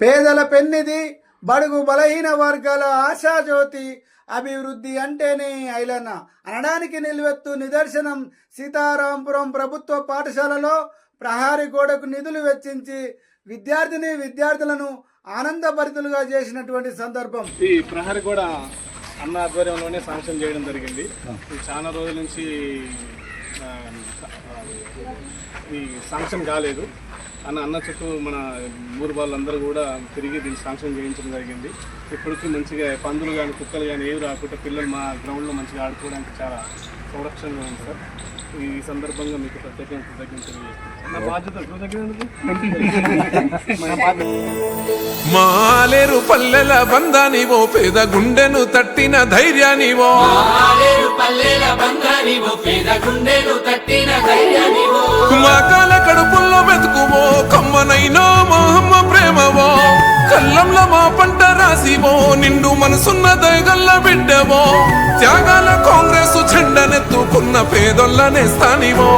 పేదల పెన్నిది బడుగు బలహీన వర్గాల ఆశాజ్యోతి అభివృద్ధి అంటేనే ఐలన్న అనడానికి నిలువెత్తు నిదర్శనం సీతారాంపురం ప్రభుత్వ పాఠశాలలో ప్రహారీ గోడకు నిధులు వెచ్చించి విద్యార్థిని విద్యార్థులను ఆనందభరితులుగా చేసినటువంటి సందర్భం. ఈ ప్రహరీ కూడా అన్న ఆధ్వర్యంలోనే శాంక్షన్ చేయడం జరిగింది. చాలా రోజుల నుంచి ఈ శాంక్షన్ కాలేదు. అన్న అన్న చుట్టూ మన ఊరు వాళ్ళందరూ కూడా తిరిగి దీన్ని శాంక్షన్ చేయించడం జరిగింది. ఇప్పటికీ మంచిగా పందులు కానీ కుక్కలు కానీ ఏవి రాకుండా పిల్లలు మా గ్రౌండ్లో మంచిగా ఆడుకోవడానికి చాలా సంరక్షణగా ఉంది సార్. ఈ సందర్భంగా మీకు ప్రత్యేకంగా కృతజ్ఞతలు నా బాధ్యత కృతజ్ఞతలు మాలేరు పల్లెల బంధానివో పేద గుండెను తట్టిన ధైర్యానివో. ఆలేరు పల్లెల బంగారివో పేద గుండెలు తట్టిన ధైర్యానివో మా కడుపుల్లో వెతుకువో కమ్మనైనా మా అమ్మ ప్రేమవో. కళ్ళంలో మా పంట రాసివో నిండు మనసున్న దయగల్ల బిడ్డవో. త్యాగాల కాంగ్రెస్ జెండనెత్తుకున్న పేదొల్లనే స్థానివో.